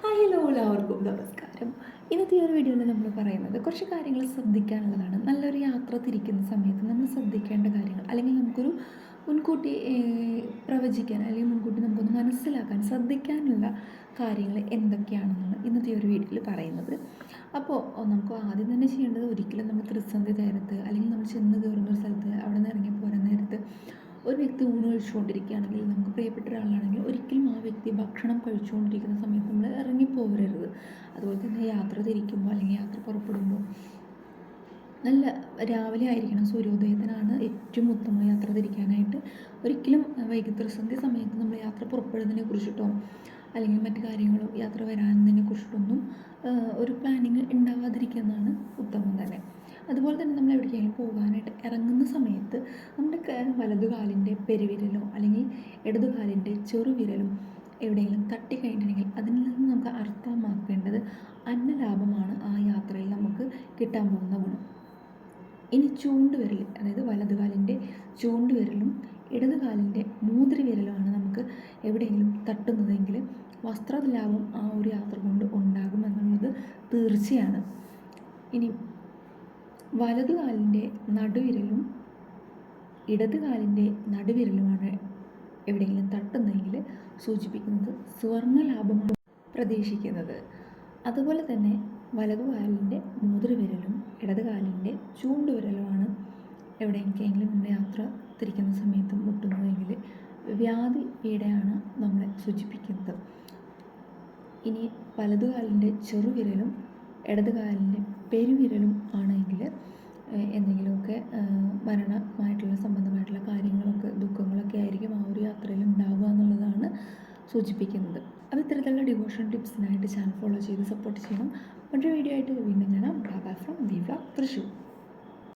Hi hello എല്ലാവർക്കും. നമസ്കാരം. ഇന്നത്തെ ഈ ഒരു വീഡിയോയിൽ നമ്മൾ പറയുന്നത് കുറച്ച് കാര്യങ്ങൾ ശ്രദ്ധിക്കാനുള്ളതാണ്. നല്ലൊരു യാത്ര തിരിക്കുന്ന സമയത്ത് നമ്മൾ ശ്രദ്ധിക്കേണ്ട കാര്യങ്ങൾ. അല്ലെങ്കിൽ നമുക്കൊരു മുൻകൂട്ടി പ്രവചിക്കാൻ അല്ലെങ്കിൽ മുൻകൂട്ടി നമുക്കൊന്ന് മനസ്സിലാക്കാൻ ശ്രദ്ധിക്കാനുള്ള കാര്യങ്ങൾ എന്തൊക്കെയാണെന്നാണ് ഇന്നത്തെ ഒരു വീഡിയോയിൽ പറയുന്നത്. അപ്പോൾ നമുക്ക് ആദ്യം തന്നെ ചെയ്യേണ്ടത് ഒരിക്കലും നമ്മൾ ത്രിസന്ധി നേരത്ത് അല്ലെങ്കിൽ നമ്മൾ ചെന്ന് കയറുന്ന ഒരു സ്ഥലത്ത് അവിടെ നിന്ന് ഇറങ്ങി പോരുന്ന നേരത്ത് ഒരു വ്യക്തി ഊണ് കഴിച്ചുകൊണ്ടിരിക്കുകയാണെങ്കിൽ നമുക്ക് പ്രിയപ്പെട്ട ഒരാളാണെങ്കിൽ ഒരിക്കലും ആ വ്യക്തി ഭക്ഷണം കഴിച്ചുകൊണ്ടിരിക്കുന്ന സമയത്ത് നമ്മൾ ഇറങ്ങിപ്പോകരുത് അതുപോലെ തന്നെ യാത്ര തിരിക്കുമ്പോൾ അല്ലെങ്കിൽ യാത്ര പുറപ്പെടുമ്പോൾ നല്ല രാവിലെ ആയിരിക്കണം സൂര്യോദയത്തിനാണ് ഏറ്റവും ഉത്തമ യാത്ര തിരിക്കാനായിട്ട്. ഒരിക്കലും വൈകിത്രസന്ധി സമയത്ത് നമ്മൾ യാത്ര പുറപ്പെടുന്നതിനെ കുറിച്ചിട്ടോ അല്ലെങ്കിൽ മറ്റു കാര്യങ്ങളോ യാത്ര വരാനതിനെ കുറിച്ചിട്ടൊന്നും ഒരു പ്ലാനിങ് ഉണ്ടാവാതിരിക്കുന്നതാണ് ഉത്തമം തന്നെ. അതുപോലെ തന്നെ നമ്മൾ എവിടേക്കെങ്കിലും പോകാനായിട്ട് ഇറങ്ങുന്ന സമയത്ത് നമ്മുടെ വലതുകാലിന്റെ പെരുവിരലോ അല്ലെങ്കിൽ ഇടതുകാലിന്റെ ചെറുവിരലും എവിടെയെങ്കിലും തട്ടിക്കഴിഞ്ഞിട്ടുണ്ടെങ്കിൽ അതിൽ നിന്ന് നമുക്ക് അർത്ഥമാക്കേണ്ടത് അന്നലാഭമാണ് ആ യാത്രയിൽ നമുക്ക് കിട്ടാൻ പോകുന്ന ഗുണം. ഇനി ചൂണ്ടുവിരൽ അതായത് വലതുകാലിന്റെ ചൂണ്ടുവിരലും ഇടതുകാലിന്റെ മൂതിരി വിരലുമാണ് നമുക്ക് എവിടെയെങ്കിലും തട്ടുന്നതെങ്കിൽ വസ്ത്രലാഭം ആ ഒരു യാത്ര കൊണ്ട് ഉണ്ടാകുമെന്നുള്ളത് തീർച്ചയാണ്. ഇനി വലതുകാലിന്റെ നടുവിരലും ഇടതുകാലിന്റെ നടുവിരലുമാണ് എവിടെയെങ്കിലും തട്ടുന്നതെങ്കിൽ സൂചിപ്പിക്കുന്നത് സുവർണ ലാഭമാണ് പ്രതീക്ഷിക്കുന്നത്. അതുപോലെ തന്നെ വലതുകാലിന്റെ മോതിരവിരലും ഇടതുകാലിന്റെ ചൂണ്ടുവിരലുമാണ് എവിടെയെങ്കിലും നമ്മുടെ യാത്ര തിരിക്കുന്ന സമയത്ത് മുട്ടുന്നതെങ്കിൽ വ്യാധി പീഡയാണ് നമ്മളെ സൂചിപ്പിക്കുന്നത്. ഇനി വലതുകാലിന്റെ ചെറുവിരലും ഇടതുകാലിന്റെ പെരുവിരലും ആണെങ്കിൽ എന്തെങ്കിലുമൊക്കെ മരണമായിട്ടുള്ള സംബന്ധമായിട്ടുള്ള കാര്യങ്ങളൊക്കെ ദുഃഖങ്ങളൊക്കെ ആയിരിക്കും ആ ഒരു യാത്രയിൽ ഉണ്ടാവുക എന്നുള്ളതാണ് സൂചിപ്പിക്കുന്നത്. അപ്പോൾ ഇത്തരത്തിലുള്ള ഡിവോഷൻ ടിപ്സിനായിട്ട് ചാനൽ ഫോളോ ചെയ്ത് സപ്പോർട്ട് ചെയ്യണം. മറ്റൊരു വീഡിയോ ആയിട്ട് വീണ്ടും കാണാം. ബാബ ഫ്രം ദീപ തൃശ്ശൂർ